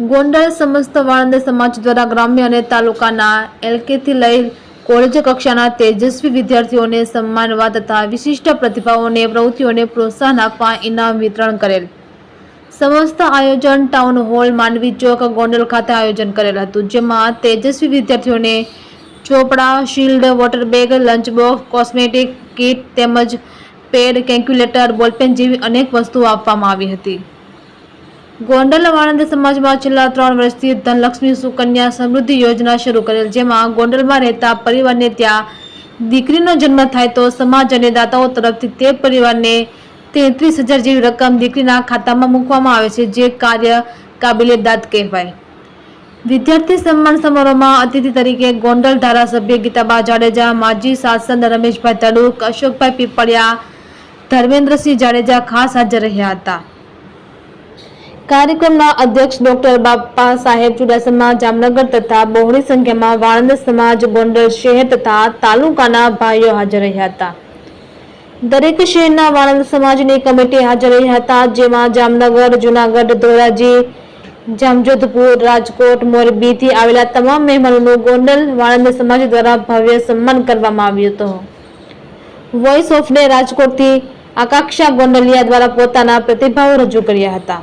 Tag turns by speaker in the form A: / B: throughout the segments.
A: ગોંડલ સમસ્ત વાળંદ સમાજ દ્વારા ગ્રામ્ય અને તાલુકાના એલકેથી લઈ કોલેજ કક્ષાના તેજસ્વી વિદ્યાર્થીઓને સન્માનવા તથા વિશિષ્ટ પ્રતિભાઓને, પ્રવૃત્તિઓને પ્રોત્સાહન આપવા ઇનામ વિતરણ કરેલ. સમસ્ત આયોજન ટાઉન હોલ માંડવી ચોક, ગોંડલ ખાતે આયોજન કરેલ હતું, જેમાં તેજસ્વી વિદ્યાર્થીઓને ચોપડા, shield, water bag, lunch box, cosmetic kit તેમજ પેડ, કેલ્ક્યુલેટર, બોલપેન જેવી અનેક વસ્તુઓ આપવામાં આવી હતી. ગોંડલ વાણંદ સમાજમાં છેલ્લા ત્રણ વર્ષથી ધનલક્ષ્મી સુકન્યા સમૃદ્ધિ યોજના શરૂ કરેલ, જેમાં ગોંડલમાં રહેતા પરિવારને ત્યાં દીકરીનો જન્મ થાય તો સમાજ અને દાતાઓ તરફથી તે પરિવારને તેત્રીસ હજાર જેવી રકમ દીકરીના ખાતામાં મૂકવામાં આવે છે, જે કાર્ય કાબિલે દાદ કહેવાય. વિદ્યાર્થી સન્માન સમારોહમાં અતિથિ તરીકે ગોંડલ ધારાસભ્ય ગીતાબા જાડેજા, માજી સાંસદ રમેશભાઈ તડુક, અશોકભાઈ પીપળિયા, ધર્મેન્દ્રસિંહ જાડેજા ખાસ હાજર રહ્યા હતા. કાર્યક્રમના અધ્યક્ષ ડોક્ટર બાપા સાહેબ ચુડાસમા, જામનગર તથા બહોળી સંખ્યામાં વાણંદ સમાજ ગોંડલ શહેર તથા તાલુકાના ભાઈઓ હાજર રહ્યા હતા. દરેક શહેરના વાણંદ સમાજની કમિટી હાજર રહ્યા હતા, જેમાં જામનગર, જુનાગઢ, ધોરાજી, જામજોધપુર, રાજકોટ, મોરબીથી આવેલા તમામ મહેમાનોનું ગોંડલ વાણંદ સમાજ દ્વારા ભવ્ય સન્માન કરવામાં આવ્યું હતું. વોઇસ ઓફ ડે રાજકોટથી આકાંક્ષા ગોંડલિયા દ્વારા પોતાના પ્રતિભાવો રજૂ કર્યા હતા.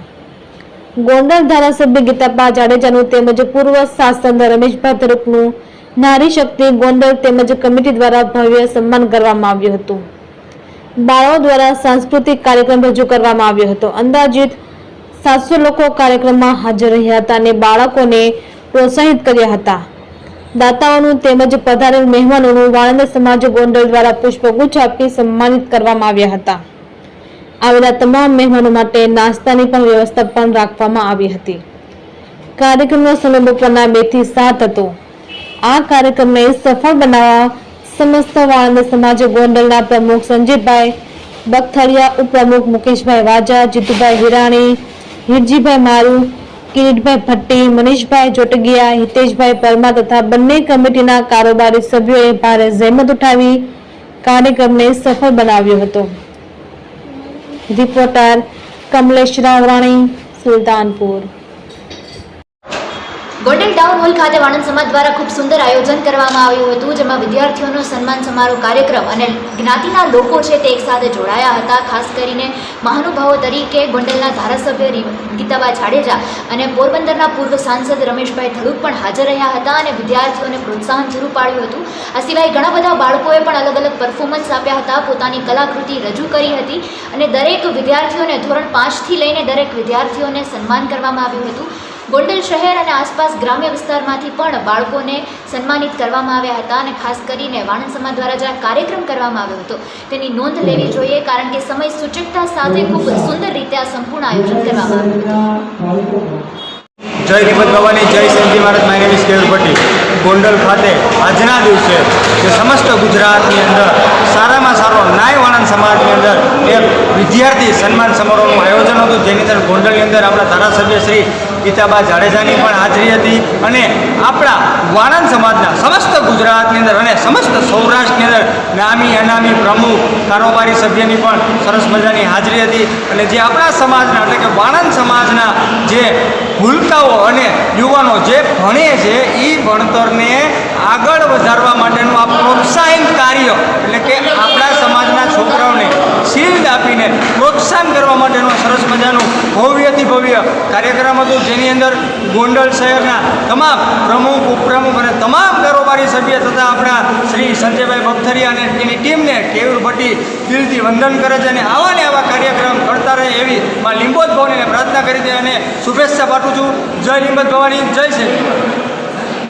A: ગોંડલ ધારાસભ્ય ગીતાબા જાડેજાનું તેમજ પૂર્વ શાસન રમેશભાઈ તરફનું નારી શક્તિ ગોંડલ તેમજ કમિટી દ્વારા ભવ્ય સન્માન કરવામાં આવ્યું હતું. બાળાઓ દ્વારા સાંસ્કૃતિક કાર્યક્રમ રજૂ કરવામાં આવ્યો હતો. અંદાજિત સાતસો લોકો કાર્યક્રમમાં હાજર રહ્યા હતા અને બાળકોને પ્રોત્સાહિત કર્યા હતા. દાતાઓનું તેમજ પધારેલ મહેમાનોનું વાણંદ સમાજ ગોંડલ દ્વારા પુષ્પગુચ્છ આપી સન્માનિત કરવામાં આવ્યા હતા. આવેલા તમામ મહેમાનો માટે નાસ્તાની પણ વ્યવસ્થા પણ રાખવામાં આવી હતી. કાર્યક્રમનો સમય બપોરના બેથી સાત હતો. આ કાર્યક્રમને સફળ બનાવવા સમસ્ત વાળંદ સમાજ ગોંડલના પ્રમુખ સંજયભાઈ બખથરિયા ઉપપ્રમુખ મુકેશભાઈ વાજા, જીતુભાઈ હિરાણી, હિરજીભાઈ મારુ, કિરીટભાઈ ભટ્ટી, મનીષભાઈ જોટગિયા, હિતેશભાઈ પરમા તથા બંને કમિટીના કારોબારી સભ્યોએ ભારે જહેમત ઉઠાવી કાર્યક્રમને સફળ બનાવ્યો હતો. Reporter Kamlesh Ravrani Sultanpur.
B: Golden town hall ખાતે વાણંદ સમાજ દ્વારા ખૂબ સુંદર આયોજન કરવામાં આવ્યું હતું, જેમાં વિદ્યાર્થીઓનો સન્માન સમારોહ કાર્યક્રમ અને જ્ઞાતિના લોકો છે તે એકસાથે જોડાયા હતા. ખાસ કરીને મહાનુભાવો તરીકે ગોંડલના ધારાસભ્ય ગીતાબા જાડેજા અને પોરબંદરના પૂર્વ સાંસદ રમેશભાઈ ધડુક પણ હાજર રહ્યા હતા અને વિદ્યાર્થીઓને પ્રોત્સાહન પૂરું પાડ્યું હતું. આ સિવાય ઘણા બધા બાળકોએ પણ અલગ અલગ પરફોર્મન્સ આપ્યા હતા. પોતાની કલાકૃતિ રજૂ કરી હતી અને દરેક વિદ્યાર્થીઓને ધોરણ પાંચથી લઈને દરેક વિદ્યાર્થીઓને સન્માન કરવામાં આવ્યું હતું. ગોંડલ શહેર અને આસપાસ ગ્રામ્ય વિસ્તારમાંથી પણ બાળકોને સન્માનિત કરવામાં આવ્યા હતા અને ખાસ કરીને વાણંદ સમાજ દ્વારા જે આ કાર્યક્રમ કરવામાં આવ્યો હતો તેની નોંધ લેવી જોઈએ કારણ કે સમય સૂચકતા સાથે ખૂબ સુંદર રીતે આ સંપૂર્ણ આયોજન કરવામાં આવ્યું હતું.
C: જય હિંમત ભવાની જય Sanji Maharaj. My name is Gondal ખાતે આજના દિવસે જે સમસ્ત ગુજરાતની અંદર સારામાં સારો નાય વાણંદ સમાજની અંદર એક વિદ્યાર્થી સન્માન સમારોહનું આયોજન હતું. જેની અંદર ગોંડલની અંદર આપણા ધારાસભ્ય શ્રી ગીતાબા જાડેજાની પણ હાજરી હતી અને આપણા વાણંદ સમાજના સમસ્ત ગુજરાતની અંદર અને સમસ્ત સૌરાષ્ટ્રની અંદર નામી, અનામી, પ્રમુખ, કારોબારી સભ્યની પણ સરસ મજાની હાજરી હતી. અને જે આપણા સમાજના એટલે કે વાણંદ સમાજના જે ભૂલકાઓ અને યુવાનો જે ભણે છે એ ભણતરને આગળ વધારવા માટેનું આ પ્રોત્સાહન કાર્ય એટલે કે આપણા શિલ્ડ આપીને પ્રોત્સાહન કરવા માટેનું સરસ મજાનું ભવ્યથી ભવ્ય કાર્યક્રમ હતું. જેની અંદર ગોંડલ શહેરના તમામ પ્રમુખ, ઉપપ્રમુખ અને તમામ કારોબારી સભ્ય તથા આપણા શ્રી સંજયભાઈ બખથરિયા અને તેની ટીમને કેયુર ભટ્ટી દિલથી વંદન કરે છે અને આવા ને આવા કાર્યક્રમ કરતા રહે એવી માં લીંબોદ ભવનીને પ્રાર્થના કરી દે અને શુભેચ્છા પાઠવું છું. જય લીંબોદ ભવાની, જય શ્રી